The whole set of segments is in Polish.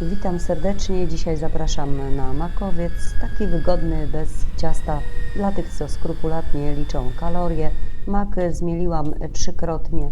Witam serdecznie. Dzisiaj zapraszam na makowiec, taki wygodny, bez ciasta, dla tych, co skrupulatnie liczą kalorie. Mak zmieliłam trzykrotnie.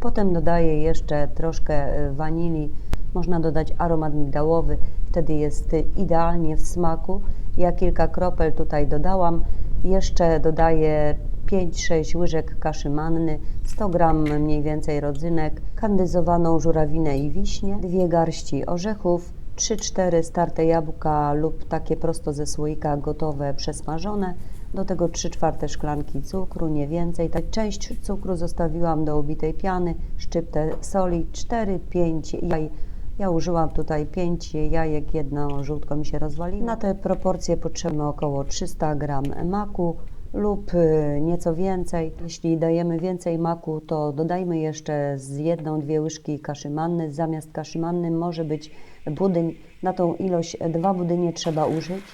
Potem dodaję jeszcze troszkę wanilii. Można dodać aromat migdałowy, wtedy jest idealnie w smaku. Ja kilka kropel tutaj dodałam. Jeszcze dodaję 5-6 łyżek kaszy manny, 100 g mniej więcej rodzynek, kandyzowaną żurawinę i wiśnie, dwie garści orzechów, 3-4 starte jabłka lub takie prosto ze słoika gotowe, przesmażone. Do tego 3 czwarte szklanki cukru, nie więcej. Tak część cukru zostawiłam do ubitej piany, szczyptę soli, 4-5 jaj. Ja użyłam tutaj 5 jajek, jedno żółtko mi się rozwaliło. Na te proporcje potrzebne około 300 g maku lub y, nieco więcej. Jeśli dajemy więcej maku, to dodajmy jeszcze z jedną, dwie łyżki kaszy manny. Zamiast kaszy manny może być budyń. Na tą ilość dwa budynie trzeba użyć.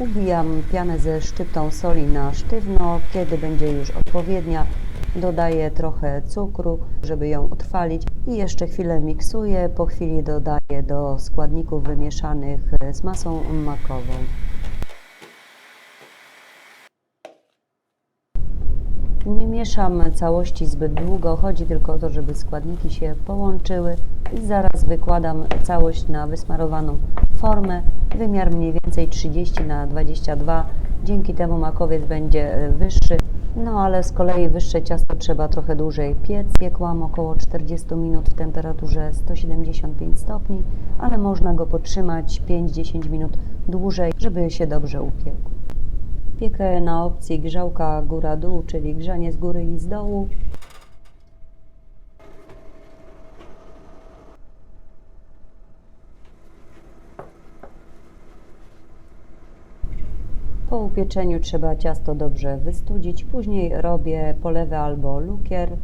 Ubijam pianę ze szczyptą soli na sztywno. Kiedy będzie już odpowiednia, dodaję trochę cukru, żeby ją utrwalić i jeszcze chwilę miksuję. Po chwili dodaję do składników wymieszanych z masą makową. Nie mieszam całości zbyt długo, chodzi tylko o to, żeby składniki się połączyły i zaraz wykładam całość na wysmarowaną formę. Wymiar mniej więcej 30 na 22. Dzięki temu makowiec będzie e, wyższy. No ale z kolei wyższe ciasto trzeba trochę dłużej piec. Piekłam około 40 minut w temperaturze 175 stopni, ale można go potrzymać 5-10 minut dłużej, żeby się dobrze upiekł. Piekę na opcji grzałka góra-dół, czyli grzanie z góry i z dołu. Po upieczeniu trzeba ciasto dobrze wystudzić. Później robię polewę albo lukier,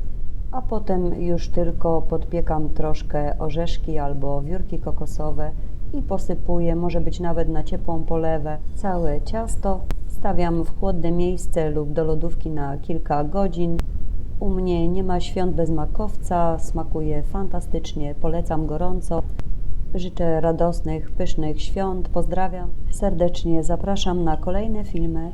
a potem już tylko podpiekam troszkę orzeszki albo wiórki kokosowe i posypuję, może być nawet na ciepłą polewę, całe ciasto. Stawiam w chłodne miejsce lub do lodówki na kilka godzin. U mnie nie ma świąt bez makowca, smakuje fantastycznie, polecam gorąco. Życzę radosnych, pysznych świąt, pozdrawiam serdecznie, zapraszam na kolejne filmy.